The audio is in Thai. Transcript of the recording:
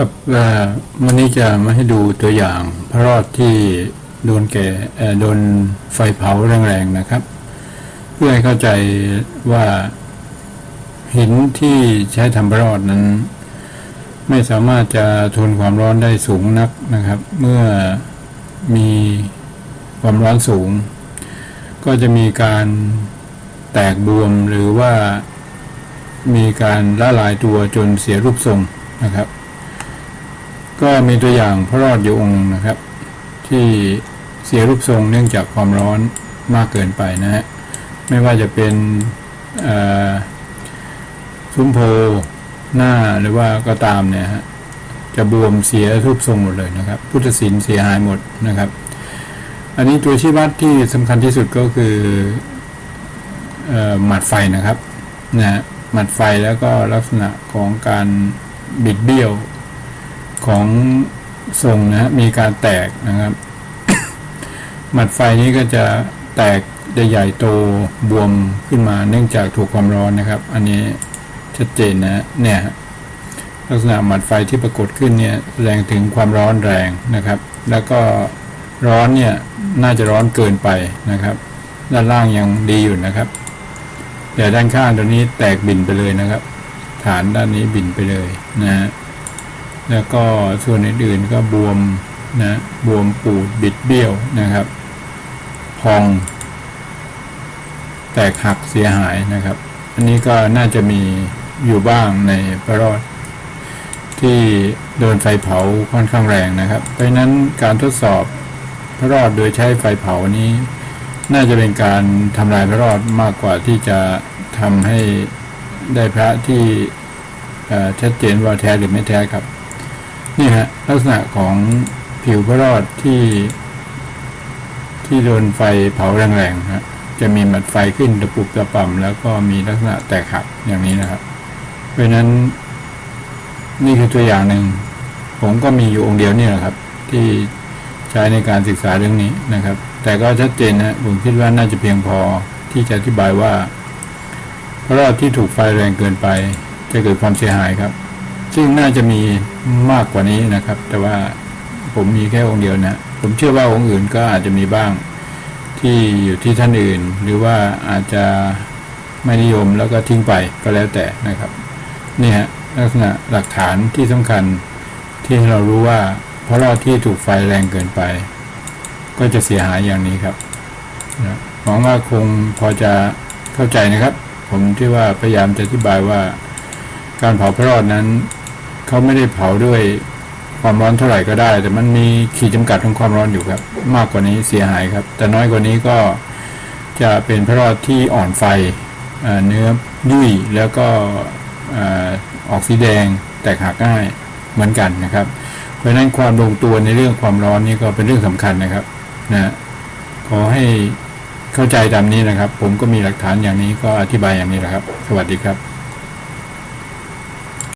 ครับว่าวันนี้จะมาให้ดูตัวอย่างพระรอดที่โดนแก่โดนไฟเผาแรงๆนะครับ เพื่อให้เข้าใจว่าหินที่ใช้ทำพระรอดนั้น ไม่สามารถจะทนความร้อนได้สูงนักนะครับ เมื่อมีความร้อนสูง ก็จะมีการแตกบวมหรือว่ามีการละลายตัวจนเสียรูปทรงนะครับ ก็มีตัวอย่างพระรอดอยู่องค์นะครับ ที่เสียรูปทรงเนื่องจากความร้อนมากเกินไปนะฮะไม่ว่าจะเป็นซุ้มโพหน้าหรือว่าก็ตามเนี่ยฮะจะบวมเสียรูปทรงหมดเลยนะครับ พุทธศิลป์เสียหายหมดนะครับ อันนี้ตัวชี้วัดที่สำคัญที่สุดก็คืออหมัดไฟนะครับนะหมัดไฟแล้วก็ลักษณะของการบิดเบี้ยว ของทรงนะฮะมีการแตกนะครับ หมัดไฟนี้ก็จะแตกใหญ่โตบวมขึ้นมาเนื่องจากถูกความร้อนนะครับ อันนี้ชัดเจนนะเนี่ยลักษณะหมัดไฟที่ปรากฏขึ้นเนี่ยแสดงถึงความร้อนแรงนะครับ แล้วก็ร้อนเนี่ยน่าจะร้อนเกินไปนะครับ ด้านล่างยังดีอยู่นะครับแต่ด้านข้างตัวนี้แตกบินไปเลยนะครับ ฐานด้านนี้บินไปเลยนะฮะ แล้วก็ส่วนอื่นๆก็บวมนะบวมปูดบิดเบี้ยวนะครับ พอง แตกหักเสียหายนะครับ อันนี้ก็น่าจะมีอยู่บ้างในพระรอดที่โดนไฟเผาค่อนข้างแรงนะครับ เพราะนั้นการทดสอบพระรอดโดยใช้ไฟเผานี้ น่าจะเป็นการทำลายพระรอดมากกว่าที่จะทำให้ได้พระที่ชัดเจนว่าแท้หรือไม่แท้ครับ นี่ฮะลักษณะของผิวพระรอดที่ ที่โดนไฟเผาแรงๆฮะจะมีหมัดไฟขึ้นตะปุบตะป่ำแล้วก็มีลักษณะแตกหักอย่างนี้นะครับ เพราะฉะนั้นนี่คือตัวอย่างหนึ่ง ผมก็มีอยู่องค์เดียวนี่แหละครับ ที่ใช้ในการศึกษาเรื่องนี้นะครับ แต่ก็ชัดเจนนะผมคิดว่าน่าจะเพียงพอที่จะอธิบายว่า พระรอดที่ถูกไฟแรงเกินไป จะเกิดความเสียหายครับ ซึ่งน่าจะมีมากกว่านี้นะครับ แต่ว่าผมมีแค่องค์เดียวนะ ผมเชื่อว่าองค์อื่นก็อาจจะมีบ้างที่อยู่ที่ท่านอื่น หรือว่าอาจจะไม่นิยมแล้วก็ทิ้งไปก็แล้วแต่นะครับ นี่ฮะลักษณะหลักฐานที่สำคัญที่เรารู้ว่าเพราะรอดที่ถูกไฟแรงเกินไป ก็จะเสียหายอย่างนี้ครับหวังว่าคงพอจะเข้าใจนะครับ ผมที่ว่าพยายามจะอธิบายว่าการเผาพระรอดนั้น เขาไม่ได้เผาด้วยความร้อนเท่าไหร่ก็ได้ แต่มันมีขีดจำกัดของความร้อนอยู่ครับ มากกว่านี้เสียหายครับ แต่น้อยกว่านี้ก็จะเป็นพระรอดที่อ่อนไฟเนื้อยุ่ยแล้วก็ออกสีแดงแตกหักง่ายเหมือนกันนะครับ เพราะฉะนั้นความลงตัวในเรื่องความร้อนนี่ก็เป็นเรื่องสำคัญนะครับนะขอให้เข้าใจตามนี้นะครับ ผมก็มีหลักฐานอย่างนี้ก็อธิบายอย่างนี้แหละครับ สวัสดีครับ